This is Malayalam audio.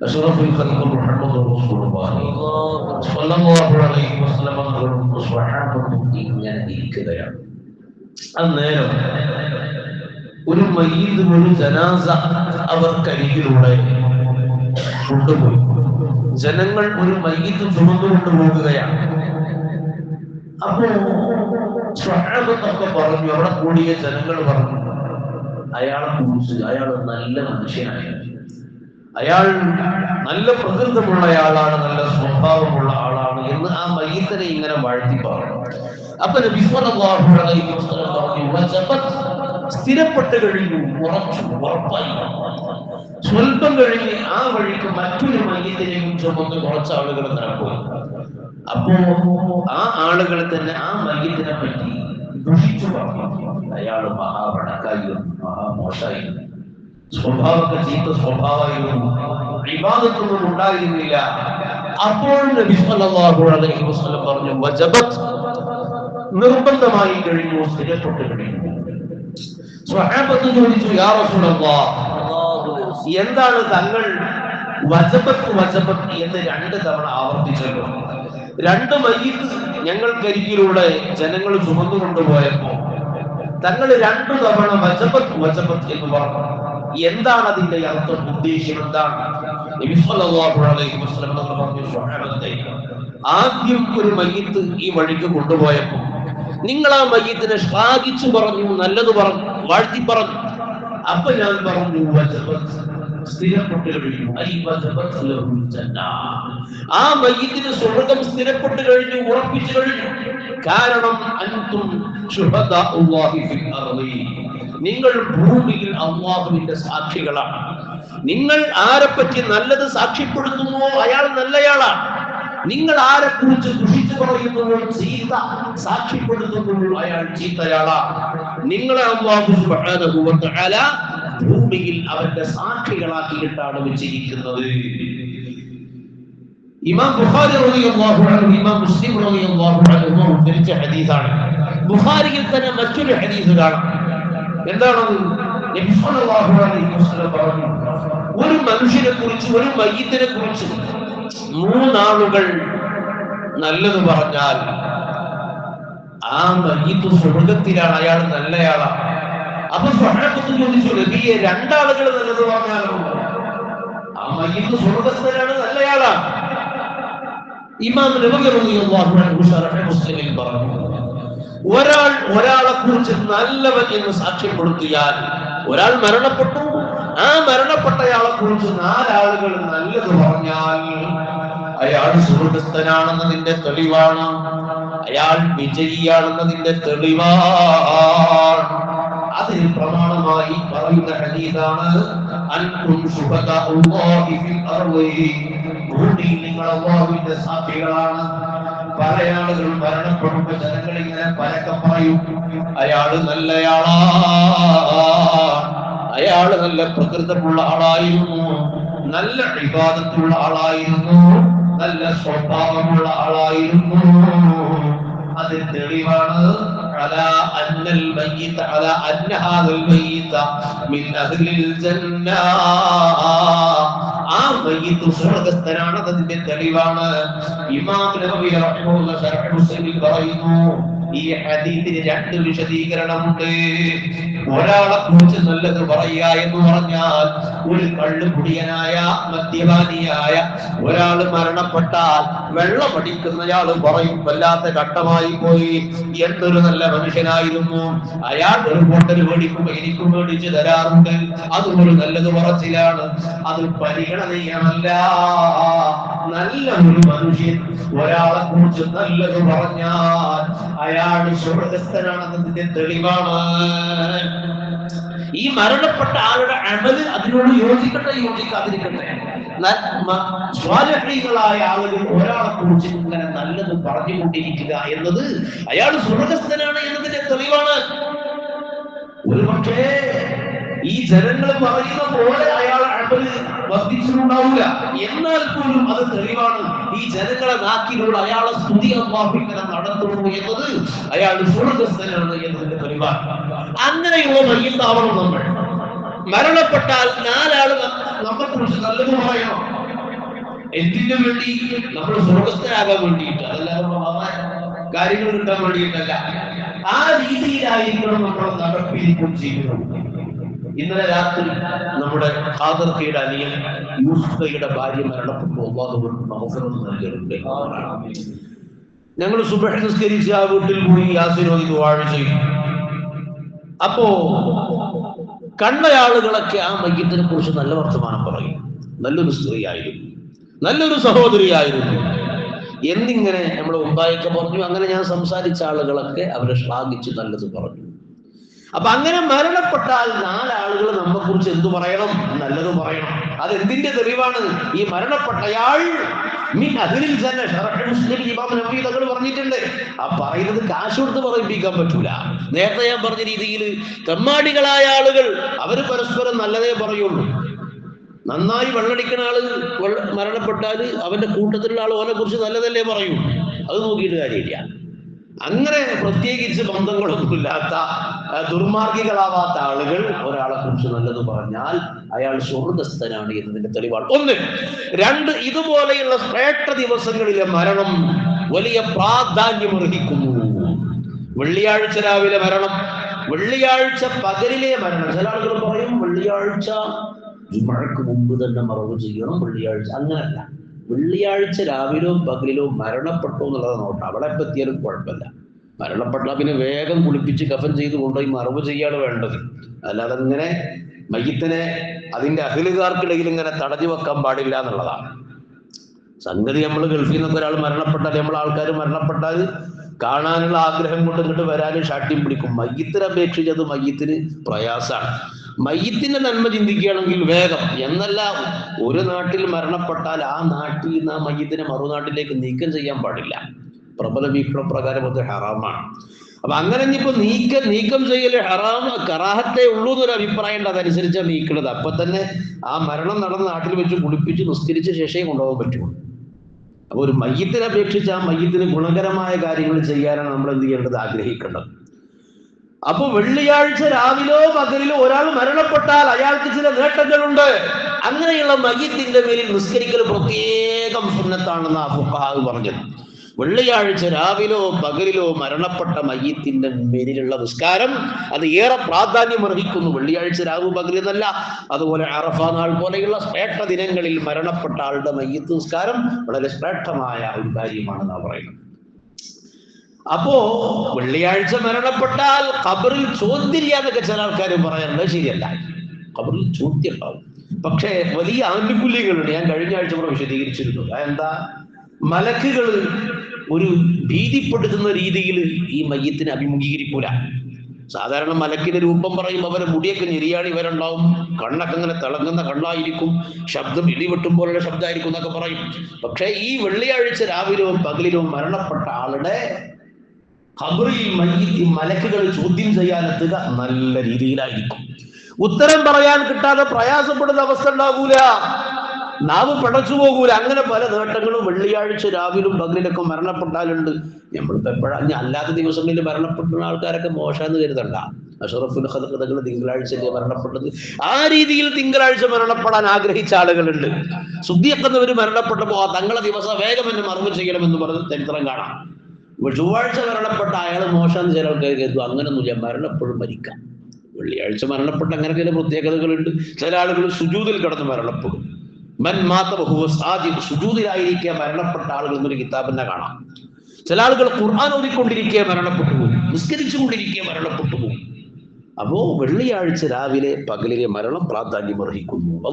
أشرف الخلق محمد رسول الله صلى الله عليه وسلم സ്വഹാബത്തും ഇങ്ങനെ ഇരിക്കുകയാണ് അന്നേരം ഒരു മയ്യീദ് ഒരു ജനാസ അവർക്കരികിലൂടെ കൊണ്ടുപോയി ജനങ്ങൾ ഒരു മയ്യീദ് ചുമന്നുകൊണ്ട് പോകുകയാണ് അപ്പോ സ്വഹാബത്തൊക്കെ പറഞ്ഞു അവിടെ കൂടിയ ജനങ്ങൾ പറഞ്ഞു അയാളെ കുറിച്ച് അയാൾ നല്ല മനുഷ്യനായിരുന്നു അയാൾ നല്ല പ്രകൃതമുള്ള ആളാണ് നല്ല സ്വഭാവമുള്ള ആളാണ് എന്ന് ആ മയ്യത്തിനെ ഇങ്ങനെ വാഴ്ത്തി പറഞ്ഞു അപ്പൊ സ്ഥിരപ്പെട്ട് കഴിഞ്ഞു ഉറച്ചു ഉറപ്പായി. സ്വല്പം കഴിഞ്ഞ് ആ വഴിക്ക് മറ്റൊരു മയ്യത്തിനെയും ചുമന്ന് കുറച്ച് ആളുകൾ നടക്കും. അപ്പോ ആ ആളുകൾ തന്നെ ആ മയ്യത്തിനെ പറ്റി ദുഷിച്ചു പറഞ്ഞു. അയാൾ മഹാവടക്കായിരുന്നു മഹാമോശായിരുന്നു സ്വഭാവമൊക്കെ ചീത്ത സ്വഭാവമായിരുന്നു. വിവാദത്തൊന്നും ഉണ്ടായിരുന്നില്ല. അപ്പോൾ നബി സല്ലല്ലാഹു അലൈഹി വസല്ലം പറഞ്ഞു വജബത്. നിർബന്ധമായി കഴിഞ്ഞു സ്ഥിരപ്പെട്ട് കഴിഞ്ഞു സ്വഹാബത്ത് ചോദിച്ചു യാ റസൂലല്ലാഹ് എന്താണ് തങ്ങൾ വജബത്ത് വജബത്ത് എന്ന് രണ്ട് തവണ ആവർത്തിച്ചല്ലോ. രണ്ട് മയ്യത്ത് ഞങ്ങൾക്കരികിലൂടെ ജനങ്ങൾ ചുമന്നു കൊണ്ടുപോയപ്പോ തങ്ങൾ രണ്ടു തവണ വജപത്ത് വജപത്ത് എന്ന് പറഞ്ഞു. എന്താണ് അതിന്റെ അർത്ഥം ഉദ്ദേശം എന്താണ്? ആദ്യം ഒരു മയ്യത്ത് ഈ വഴിക്ക് കൊണ്ടുപോയപ്പോ നിങ്ങൾ ആ മയ്യത്തിനെ ശ്ലാഘിച്ചു പറഞ്ഞു നല്ലത് പറഞ്ഞു വാഴ്ത്തി പറഞ്ഞു. അപ്പൊ ഞാൻ പറഞ്ഞു സ്ഥിരപ്പെട്ട് കഴിഞ്ഞു ആ മയ്യത്തിന് സ്വർഗം സ്ഥിരപ്പെട്ട് കഴിഞ്ഞു ഉറപ്പിച്ചു കഴിഞ്ഞു. കാരണം അൻതും ഫിൽ നിങ്ങൾ ഭൂമിയിൽ അള്ളാഹുവിന്റെ സാക്ഷികളാണ്. നിങ്ങൾ ആരെപ്പറ്റി നല്ലത് സാക്ഷ്യപ്പെടുത്തുന്നുവോ അയാൾ നല്ലയാളാണ്. നിങ്ങൾ ആരെ കുറിച്ച് ദുഷിച്ചു പറയുന്നുവോ ചീത്ത സാക്ഷ്യപ്പെടുത്തുന്നുവോ അയാൾ ചീത്തയാളാണ്. നിങ്ങളെ അള്ളാഹു ഭൂമിയിൽ അവന്റെ സാക്ഷികളാക്കിയിട്ടാണ് വെച്ചിരിക്കുന്നത്. ഇമാം ബുഖാരി റളിയല്ലാഹു അൻഹു ഇമാം മുസ്ലിം റളിയല്ലാഹു അൻഹു ഉദ്ധരിച്ച ഹദീസാണ്. ബുഖാരിയിൽ തന്നെ മറ്റൊരു ഹദീസ് കാണാം. എന്താണത്? നബി സല്ലല്ലാഹു അലൈഹി വസല്ലം പറഞ്ഞു ഒരു മനുഷ്യനെ കുറിച്ച് ഒരു മയ്യത്തിനെ കുറിച്ച് മൂന്നാളുകൾ നല്ലത് പറഞ്ഞാൽ ആ മയ്യത്ത് സ്വർഗത്തിലാണ് അയാൾ നല്ലയാളാണ്. അപ്പൊ സ്വഹാബത്ത് ചോദിച്ചു നബിയെ രണ്ടാളുകൾ നല്ലത് പറഞ്ഞാലോ? ആ മയ്യത്ത് സ്വർഗത്തിലാണ് നല്ലയാളാണ്. ഇമാം മുസ്ലിമിൽ പറഞ്ഞു ഒരാൾ ഒരാളെ കുറിച്ച് നല്ലവൻ എന്ന് സാക്ഷ്യപ്പെടുത്തിയാൽ ഒരാൾ മരണപ്പെട്ടു. ആ മരണപ്പെട്ടയാളെ കുറിച്ച് നാലാളുകൾ നല്ലത് പറഞ്ഞാൽ അയാൾ സുഹൃത്തനാണെന്നതിന്റെ തെളിവാണ്. അയാൾ വിജയിയാണെന്നതിന്റെ തെളിവാണ്. അതിന് പ്രമാണമായി പറയുന്ന ഹദീസാണ് അൻകും അർളി ഭൂമിയിൽ നിങ്ങൾ അല്ലാഹുവിന്റെ സാക്ഷികളാണ് പല ആളുകൾ മരണപ്പെടുമ്പോ ജനങ്ങൾ ഇങ്ങനെ പരക്കം പറയും അയാള് നല്ലയാളാ അയാള് നല്ല പ്രകൃതമുള്ള ആളായിരുന്നു നല്ല വിവാദത്തുള്ള ആളായിരുന്നു നല്ല സ്വഭാവമുള്ള ആളായിരുന്നു അതിന് തെളിവാണ് على أن الميت على أن هذا الميت من أهل الجنة ആ മയ്യത്ത് അതിന്റെ തെളിവാണ്. ഇമാം പറയുന്നു ഈ ഹദീസിന് രണ്ട് വിശദീകരണമുണ്ട്. ഒരാളെ കുറിച്ച് നല്ലത് പറയുക എന്ന് പറഞ്ഞാൽ ഒരു കള്ളുകുടിയനായ മദ്യപാനിയായ ഒരാൾ മരണപ്പെട്ടാൽ വെള്ളമടിക്കുന്നയാൾ പറയും വല്ലാത്ത ഘട്ടമായി പോയി എന്തൊരു നല്ല മനുഷ്യനായിരുന്നു. അയാൾ ഒരു ഹോട്ടൽ മേടിക്കുമ്പോ എനിക്കും മേടിച്ചു തരാറുണ്ട്. അതും ഒരു നല്ലത് പറച്ചിലാണ്. അത് പരിഗണനയാണല്ല നല്ല ഒരു മനുഷ്യൻ ഒരാളെ കുറിച്ച് നല്ലത് പറഞ്ഞാൽ അയാൾ സ്വർഗസ്ഥനാണെന്നതിന്റെ തെളിവാണ്. ഈ മരണപ്പെട്ട ആളുടെ അമൽ അതിനോട് യോജിക്കട്ടെ യോജിക്കാതിരിക്കട്ടെ. സ്വാലഹീകളായ ആളുകൾ ഒരാളെ കുറിച്ച് ഇങ്ങനെ നല്ലത് പറഞ്ഞുകൊണ്ടിരിക്കുക എന്നത് അയാൾ സ്വർഗസ്ഥനാണ് എന്നതിന്റെ തെളിവാണ്. ഒരുപക്ഷേ ഈ ജനങ്ങൾ പറയുന്ന പോലെ അയാൾ അമൽ വർദ്ധിച്ചിട്ടുണ്ടാവില്ല. എന്നാൽ പോലും അത് തെളിവാണ്. ഈ ജനങ്ങളെ നാക്കിലൂടെ അയാളെ സ്തുതി അമ്മാഭിങ്ങനെ നടത്തുന്നു എന്നത് അയാൾ സ്വർഗസ്ഥനാണ് എന്നതിന്റെ തെളിവാണ്. അങ്ങനെയുള്ള മയ്യത്താവണം നമ്മൾ. മരണപ്പെട്ടാൽ കുറിച്ച് നല്ലത് പറയണം എന്തിനു വേണ്ടി? നമ്മൾ സ്വർഗസ്ഥരാകാൻ വേണ്ടിയിട്ട്. അതല്ലാതെ കാര്യങ്ങൾ കിട്ടാൻ വേണ്ടിയിട്ടല്ല. ആ രീതിയിലായിരിക്കണം നമ്മൾ നടപ്പിരിക്കും ചെയ്യുന്നത്. ഇന്നലെ രാത്രി നമ്മുടെ ഖാദർ കയുടെ അനിയൻ യൂസുഫയുടെ ഭാര്യ മരണപ്പെട്ടു. അള്ളാഹുവർക്ക് അവസരം നൽകിയിട്ടുണ്ട്. ഞങ്ങൾ സുബഹ നിസ്കരിച്ച് ആ വീട്ടിൽ പോയി യാസിനോദി വാഴ ചെയ്തു. അപ്പോ കണ്ടയാളുകളൊക്കെ ആ മയ്യത്തിനെ കുറിച്ച് നല്ല വർത്തമാനം പറയും. നല്ലൊരു സ്ത്രീയായിരുന്നു. നല്ലൊരു സഹോദരിയായിരുന്നു. എന്നിങ്ങനെ നമ്മൾ മുമ്പായൊക്കെ പറഞ്ഞു. അങ്ങനെ ഞാൻ സംസാരിച്ച ആളുകളൊക്കെ അവരെ ശ്ലാഘിച്ച് നല്ലത് പറഞ്ഞു. അപ്പൊ അങ്ങനെ മരണപ്പെട്ടാൽ നാലാളുകൾ നമ്മെ കുറിച്ച് എന്തു പറയണം? നല്ലത് പറയണം. അത് എന്തിന്റെ തെളിവാണ്? ഈ മരണപ്പെട്ടയാൾ മുസ്ലിം ഇമാം നബി തങ്ങൾ പറഞ്ഞിട്ടുണ്ട്. ആ പറയുന്നത് കാശ് കൊടുത്ത് പറയിപ്പിക്കാൻ പറ്റൂല. നേരത്തെ ഞാൻ പറഞ്ഞ രീതിയിൽ തെമ്മാടികളായ ആളുകൾ അവർ പരസ്പരം നല്ലതേ പറയുള്ളൂ. നന്നായി വെള്ളടിക്കുന്ന ആൾ മരണപ്പെട്ടാൽ അവന്റെ കൂട്ടത്തിലുള്ള ആൾ ഓനെ കുറിച്ച് നല്ലതല്ലേ പറയൂ? അത് നോക്കിയിട്ട് കാര്യമില്ല. അങ്ങനെ പ്രത്യേകിച്ച് ബന്ധങ്ങളൊന്നുമില്ലാത്ത ദുർമാർഗികളാവാത്ത ആളുകൾ ഒരാളെ കുറിച്ച് നല്ലത് പറഞ്ഞാൽ അയാൾ സ്വർഗസ്ഥനാണ് എന്നതിന്റെ തെളിവാണ്. ഒന്ന് രണ്ട് ഇതുപോലെയുള്ള ശ്രേഷ്ഠ ദിവസങ്ങളിലെ മരണം വലിയ പ്രാധാന്യം അർഹിക്കുന്നു വെള്ളിയാഴ്ച രാവിലെ മരണം വെള്ളിയാഴ്ച പകലിലെ മരണം. ചില ആളുകൾ പറയും വെള്ളിയാഴ്ച ജുമഴക്ക് മുമ്പ് തന്നെ മറവ് ചെയ്യണം വെള്ളിയാഴ്ച അങ്ങനല്ല. വെള്ളിയാഴ്ച രാവിലോ പകലിലോ മരണപ്പെട്ടു എന്നുള്ളത് നോട്ടം അവിടെ പറ്റിയാലും കുഴപ്പമില്ല. മരണപ്പെട്ടാൽ പിന്നെ വേഗം കുളിപ്പിച്ച് കഫൻ ചെയ്ത് കൊണ്ടുപോയി മറവ് ചെയ്യാണ് വേണ്ടത്. അല്ലാതെ ഇങ്ങനെ മയ്യത്തിനെ അതിന്റെ അഖിലുകാർക്കിടയിൽ ഇങ്ങനെ തടഞ്ഞു വെക്കാൻ പാടില്ല എന്നുള്ളതാണ്. സംഗതി നമ്മൾ ഗൾഫിൽ നിന്നൊക്കെ ഒരാൾ മരണപ്പെട്ടാൽ നമ്മൾ ആൾക്കാർ മരണപ്പെട്ടാൽ കാണാനുള്ള ആഗ്രഹം കൊണ്ട് ഇങ്ങോട്ട് വരാനും ഷാട്ടിയും പിടിക്കും. മയ്യത്തിനെ അപേക്ഷിച്ചത് മയ്യത്തിന് പ്രയാസമാണ്. മയ്യത്തിന്റെ നന്മ ചിന്തിക്കുകയാണെങ്കിൽ വേഗം. എന്നല്ല ഒരു നാട്ടിൽ മരണപ്പെട്ടാൽ ആ നാട്ടിൽ നിന്ന് ആ മയ്യത്തിനെ മറുനാട്ടിലേക്ക് നീക്കം ചെയ്യാൻ പാടില്ല. പ്രബല വീക്ഷണ പ്രകാരം അത് ഹറാമാണ്. അപ്പൊ അങ്ങനെ ഇനിയിപ്പോ നീക്കം നീക്കം ചെയ്യൽ ഹറാം കറാഹത്തെ ഉള്ളൂ എന്നൊരു അഭിപ്രായം ഉണ്ട്. അതനുസരിച്ചാണ് നീക്കുന്നത്. അപ്പൊ തന്നെ ആ മരണം നടന്ന നാട്ടിൽ വെച്ച് കുളിപ്പിച്ച് നിസ്കരിച്ച ശേഷമേ കൊണ്ടുപോകാൻ പറ്റുള്ളൂ. അപ്പൊ ഒരു മയ്യത്തിനെ അപേക്ഷിച്ച് ആ മയ്യത്തിന് ഗുണകരമായ കാര്യങ്ങൾ ചെയ്യാനാണ് നമ്മൾ എന്ത് ചെയ്യേണ്ടത് ആഗ്രഹിക്കേണ്ടത്. അപ്പൊ വെള്ളിയാഴ്ച രാവിലോ പകലിലോ ഒരാൾ മരണപ്പെട്ടാൽ അയാൾക്ക് ചില നേട്ടങ്ങളുണ്ട്. അങ്ങനെയുള്ള മയ്യത്തിന്റെ മേലിൽ നിസ്കരിക്കൽ പ്രത്യേകം സുന്നത്താണെന്ന് ആ ഫുഹാവ് പറഞ്ഞത്. വെള്ളിയാഴ്ച രാവിലോ പകലിലോ മരണപ്പെട്ട മയ്യത്തിന്റെ മേലിലുള്ള നിസ്കാരം അത് ഏറെ പ്രാധാന്യം അർഹിക്കുന്നു വെള്ളിയാഴ്ച രാവു പകലെന്നല്ല അതുപോലെ അറഫ നാൾ പോലെയുള്ള ശ്രേഷ്ഠ ദിനങ്ങളിൽ മരണപ്പെട്ട ആളുടെ മയ്യത്ത് നിസ്കാരം വളരെ ശ്രേഷ്ഠമായ ഒരു കാര്യമാണെന്നാണ് പറയുന്നത്. അപ്പോ വെള്ളിയാഴ്ച മരണപ്പെട്ടാൽ ഖബറിൽ ചോദ്യമില്ല എന്നൊക്കെ ചില ആൾക്കാർ പറയാറുണ്ട്. ശരിയല്ല. ഖബറിൽ ചോദ്യം ഉണ്ടാവും പക്ഷേ വലിയ ആനുകൂല്യങ്ങളുണ്ട് ഞാൻ കഴിഞ്ഞ ആഴ്ച കൂടെ വിശദീകരിച്ചിരുന്നു. അതെന്താ? മലക്കുകൾ ഒരു ഭീതിപ്പെടുത്തുന്ന രീതിയിൽ ഈ മയ്യത്തിനെ അഭിമുഖീകരിക്കൂല. സാധാരണ മലക്കിന്റെ രൂപം പറയും അവരെ മുടിയൊക്കെ ഞെരിയാടി വരണ്ടാവും കണ്ണൊക്കെ ഇങ്ങനെ തിളങ്ങുന്ന കണ്ണായിരിക്കും. ശബ്ദം ഇടിവെട്ടും പോലുള്ള ശബ്ദമായിരിക്കും എന്നൊക്കെ പറയും. പക്ഷേ ഈ വെള്ളിയാഴ്ച രാവിലോ പകലിലോ മരണപ്പെട്ട ആളുടെ ഖബറിൽ മയ്യത്ത് മലക്കുകൾ ചോദ്യം ചെയ്യാനെത്തുക നല്ല രീതിയിലായിരിക്കും. ഉത്തരം പറയാൻ കിട്ടാതെ പ്രയാസപ്പെടുന്ന അവസ്ഥ ഉണ്ടാകൂല നാവ് പടച്ചു പോകൂല. അങ്ങനെ പല നേട്ടങ്ങളും വെള്ളിയാഴ്ച രാവിലും പകലിലൊക്കെ മരണപ്പെട്ടാലുണ്ട്. നമ്മളിപ്പോ എപ്പോഴാ അല്ലാത്ത ദിവസങ്ങളിൽ മരണപ്പെടുന്ന ആൾക്കാരൊക്കെ മോശമെന്ന് കരുതണ്ട. അഷറഫുൽ ഖദകൾ തിങ്കളാഴ്ച മരണപ്പെട്ടത്? ആ രീതിയിൽ തിങ്കളാഴ്ച മരണപ്പെടാൻ ആഗ്രഹിച്ച ആളുകളുണ്ട്. സുദ്ദീഖെന്നവർ മരണപ്പെട്ടപ്പോ ആ തങ്ങളെ ദിവസം വേഗം എന്നെ മറവ് ചെയ്യണമെന്ന് പറഞ്ഞ് ചരിത്രം കാണാം. ചൊവ്വാഴ്ച മരണപ്പെട്ട അയാൾ മോശം ചില ആൾക്കാർ കരുതും അങ്ങനൊന്നുമില്ല. മരണപ്പോഴും മരിക്കാം വെള്ളിയാഴ്ച മരണപ്പെട്ട അങ്ങനെ ചില പ്രത്യേകതകളുണ്ട്. ചില ആളുകൾ സുജൂതിൽ കിടന്ന് മരണപ്പെടും. മൻ മാത്രം സുജൂതിലായിരിക്കുക മരണപ്പെട്ട ആളുകൾ എന്നൊരു കിതാബിനെ കാണാം. ചില ആളുകൾ ഖുർആൻ ഓതിക്കൊണ്ടിരിക്കെ മരണപ്പെട്ടു പോകും. നിസ്കരിച്ചു കൊണ്ടിരിക്കുക മരണപ്പെട്ടു പോകും. അപ്പോ വെള്ളിയാഴ്ച രാവിലെ പകലിലെ മരണം പ്രാധാന്യം അർഹിക്കുന്നു